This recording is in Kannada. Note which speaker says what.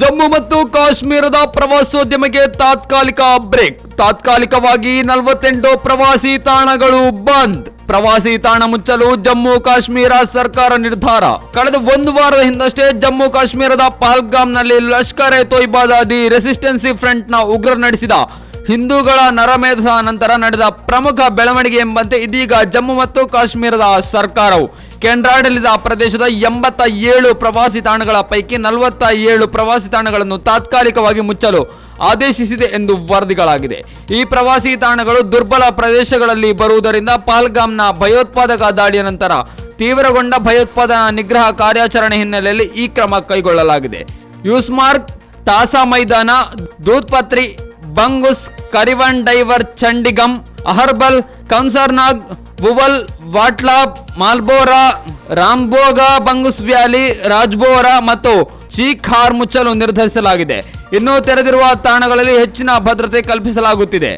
Speaker 1: ಜಮ್ಮು ಮತ್ತು ಕಾಶ್ಮೀರದ ಪ್ರವಾಸೋದ್ಯಮಕ್ಕೆ ತಾತ್ಕಾಲಿಕ ಬ್ರೇಕ್. ತಾತ್ಕಾಲಿಕವಾಗಿ ನಲವತ್ತೆಂಟು ಪ್ರವಾಸಿ ತಾಣಗಳು ಬಂದ್. ಪ್ರವಾಸಿ ತಾಣ ಮುಚ್ಚಲು ಜಮ್ಮು ಕಾಶ್ಮೀರ ಸರ್ಕಾರ ನಿರ್ಧಾರ. ಕಳೆದ ಒಂದು ವಾರದ ಹಿಂದಷ್ಟೇ ಜಮ್ಮು ಕಾಶ್ಮೀರದ ಪಹಲ್ಗಾಮ್ನಲ್ಲಿ ಲಷ್ಕರ್ ಎ ತೊಯ್ಬಾದ ದಿ ರೆಸಿಸ್ಟೆನ್ಸಿ ನ ಉಗ್ರ ನಡೆಸಿದ ಹಿಂದೂಗಳ ನರಮೇಧ ನಂತರ ನಡೆದ ಪ್ರಮುಖ ಬೆಳವಣಿಗೆ ಎಂಬಂತೆ ಇದೀಗ ಜಮ್ಮು ಮತ್ತು ಕಾಶ್ಮೀರದ ಸರ್ಕಾರವು ಕೇಂದ್ರಾಡಳಿತ ಪ್ರದೇಶದ ಎಂಬತ್ತ ಏಳು ಪ್ರವಾಸಿ ತಾಣಗಳ ಪೈಕಿ ನಲವತ್ತ ಏಳು ಪ್ರವಾಸಿ ತಾಣಗಳನ್ನು ತಾತ್ಕಾಲಿಕವಾಗಿ ಮುಚ್ಚಲು ಆದೇಶಿಸಿದೆ ಎಂದು ವರದಿಗಳಾಗಿದೆ. ಈ ಪ್ರವಾಸಿ ತಾಣಗಳು ದುರ್ಬಲ ಪ್ರದೇಶಗಳಲ್ಲಿ ಬರುವುದರಿಂದ ಪಾಲ್ಗಾಮ್ನ ಭಯೋತ್ಪಾದಕ ದಾಳಿಯ ನಂತರ ತೀವ್ರಗೊಂಡ ಭಯೋತ್ಪಾದನಾ ನಿಗ್ರಹ ಕಾರ್ಯಾಚರಣೆ ಹಿನ್ನೆಲೆಯಲ್ಲಿ ಈ ಕ್ರಮ ಕೈಗೊಳ್ಳಲಾಗಿದೆ. ಯೂಸ್ಮಾರ್ಕ್ ತಾಸಾ ಮೈದಾನ ದೂತ್ಪತ್ರಿ ಬಂಗುಸ್ ಕರಿವನ್ ಡೈವರ್, ಚಂಡಿಗಮ್, ಅಹರ್ಬಲ್, ಕೌನ್ಸರ್ನಾಗ್ ವುವಲ್ ವಾಟ್ಲಾಬ್ ಮಾಲ್ಬೋರಾ ರಾಂಬೋಗ ಬಂಗುಸ್ ವ್ಯಾಲಿ, ರಾಜ್ಬೋರಾ ಮತ್ತು ಚೀಖಾರ್ ಮುಚ್ಚಲು ನಿರ್ಧರಿಸಲಾಗಿದೆ. ಇನ್ನೂ ತೆರೆದಿರುವ ತಾಣಗಳಲ್ಲಿ ಹೆಚ್ಚಿನ ಭದ್ರತೆ ಕಲ್ಪಿಸಲಾಗುತ್ತಿದೆ.